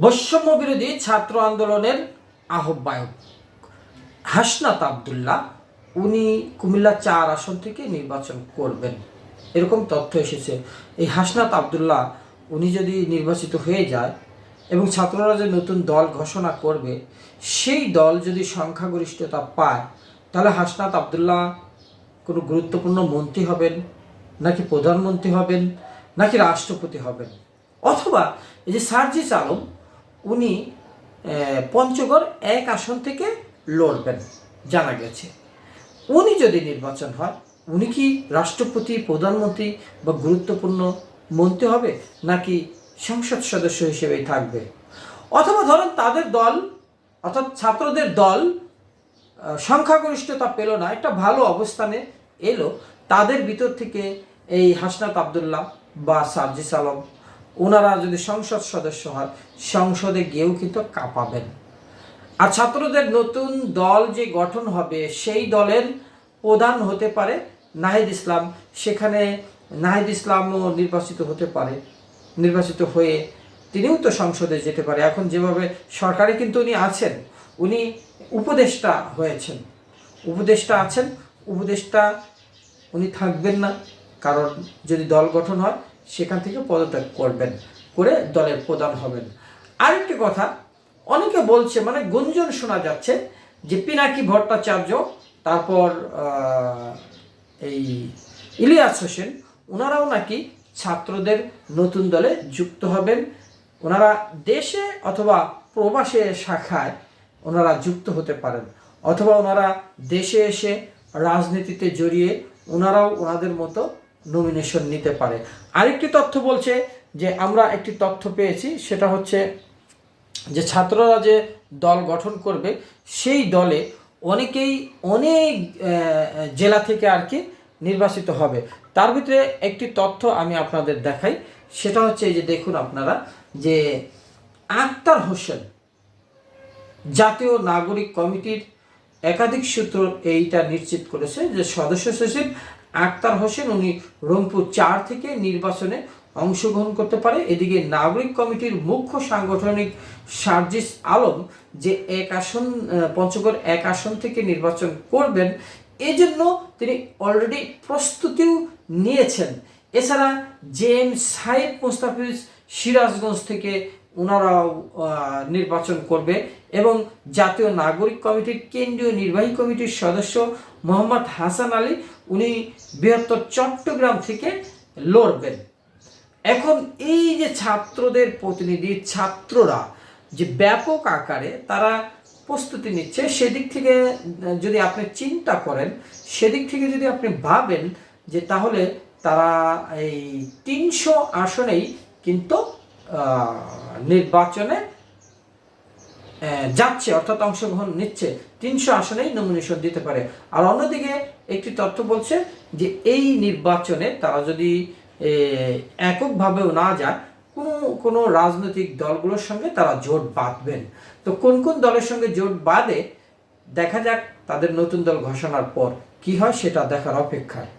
বৈষম্য বিরোধী ছাত্র আন্দোলনের আহ্বায়ক হাসনাত আবদুল্লাহ, উনি কুমিল্লা চার আসন থেকে নির্বাচন করবেন। এরকম তথ্য এসেছে। এই হাসনাত আবদুল্লাহ, উনি যদি নির্বাচিত হয়ে যায় এবং ছাত্ররা যে নতুন দল ঘোষণা করবে, সেই দল যদি সংখ্যাগরিষ্ঠতা পায়, তাহলে হাসনাত আবদুল্লাহ কোনো গুরুত্বপূর্ণ মন্ত্রী হবেন, নাকি প্রধানমন্ত্রী হবেন, নাকি রাষ্ট্রপতি হবেন? অথবা এই যে সার্জিস আলম উনি পঞ্চগড় এক আসন থেকে লড়বেন, জানা গেছে। উনি যদি নির্বাচন হয়, উনি কি রাষ্ট্রপতি, প্রধানমন্ত্রী বা গুরুত্বপূর্ণ মন্ত্রী হবে, নাকি সংসদ সদস্য হিসেবেই থাকবে? অথবা ধরেন তাদের দল, অর্থাৎ ছাত্রদের দল সংখ্যাগরিষ্ঠতা পেল না, একটা ভালো অবস্থানে এলো, তাদের ভিতর থেকে এই হাসনাত আবদুল্লাহ বা সার্জিস আলম ওনারা যদি সংসদ সদস্য হয় সংসদে গিয়েও কিন্তু কাঁপাবেন। আর ছাত্রদের নতুন দল যে গঠন হবে, সেই দলের প্রধান হতে পারে নাহিদ ইসলাম। সেখানে নাহিদ ইসলামও নির্বাচিত হতে পারে, নির্বাচিত হয়ে তিনিও তো সংসদে যেতে পারে। এখন যেভাবে সরকারে কিন্তু উনি আছেন, উনি উপদেষ্টা হয়েছেন। উপদেষ্টা আছেন, উপদেষ্টা উনি থাকবেন না, কারণ যদি দল গঠন হয় সেখান থেকে পদত্যাগ করবেন, করে দলের প্রধান হবেন। আরেকটি কথা, অনেকে বলছে মানে গুঞ্জন শোনা যাচ্ছে যে পিনাকি ভট্টাচার্য, তারপর এই ইলিয়াস হোসেন, ওনারাও নাকি ছাত্রদের নতুন দলে যুক্ত হবেন। ওনারা দেশে অথবা প্রবাসে শাখায় ওনারা যুক্ত হতে পারেন, অথবা ওনারা দেশে এসে রাজনীতিতে জড়িয়ে ওনারাও ওনাদের মতো নমিনেশন নিতে পারে। আরেকটি তথ্য বলছে যে, আমরা একটি তথ্য পেয়েছি, সেটা হচ্ছে যে, ছাত্ররা যে দল গঠন করবে, সেই দলে অনেকেই অনেক জেলা থেকে আর কি নির্বাচিত হবে। তার ভিতরে একটি তথ্য আমি আপনাদের দেখাই, সেটা হচ্ছে এই যে, দেখুন আপনারা, যে আক্তার হোসেন জাতীয় নাগরিক কমিটির একাধিক সূত্র এইটা নিশ্চিত করেছে যে, সদস্য সচিব আক্তার হোসেন, উনি রংপুর চার থেকে নির্বাচনে অংশগ্রহণ করতে পারে। এদিকে নাগরিক কমিটির মুখ্য সাংগঠনিক সার্জিস আলম যে এক আসন পঞ্চগড় এক আসন থেকে নির্বাচন করবেন, এজন্য তিনি অলরেডি প্রস্তুতিও নিয়েছেন। এছাড়া জেমস সাহেব, মুস্তাফিজ সিরাজগঞ্জ থেকে ওনারাও নির্বাচন করবে এবং জাতীয় নাগরিক কমিটির কেন্দ্রীয় নির্বাহী কমিটির সদস্য মোহাম্মদ হাসান আলী, উনি বৃহত্তর চট্টগ্রাম থেকে লড়বেন। এখন এই যে ছাত্রদের প্রতিনিধি, ছাত্ররা যে ব্যাপক আকারে তারা প্রস্তুতি নিচ্ছে, সেদিক থেকে যদি আপনি চিন্তা করেন, সেদিক থেকে যদি আপনি ভাবেন যে তাহলে তারা এই তিনশো আসনেই কিন্তু নির্বাচনে যাচ্ছে, অর্থাৎ অংশগ্রহণ নিচ্ছে। তিনশো আসনেই নমিনেশন দিতে পারে। আর অন্যদিকে একটি তথ্য বলছে যে, এই নির্বাচনে তারা যদি এককভাবেও না যায়, কোনো কোনো রাজনৈতিক দলগুলোর সঙ্গে তারা জোট বাঁধবেন। তো কোন কোন দলের সঙ্গে জোট বাঁধে, দেখা যাক তাদের নতুন দল ঘোষণার পর কি হয়, সেটা দেখার অপেক্ষায়।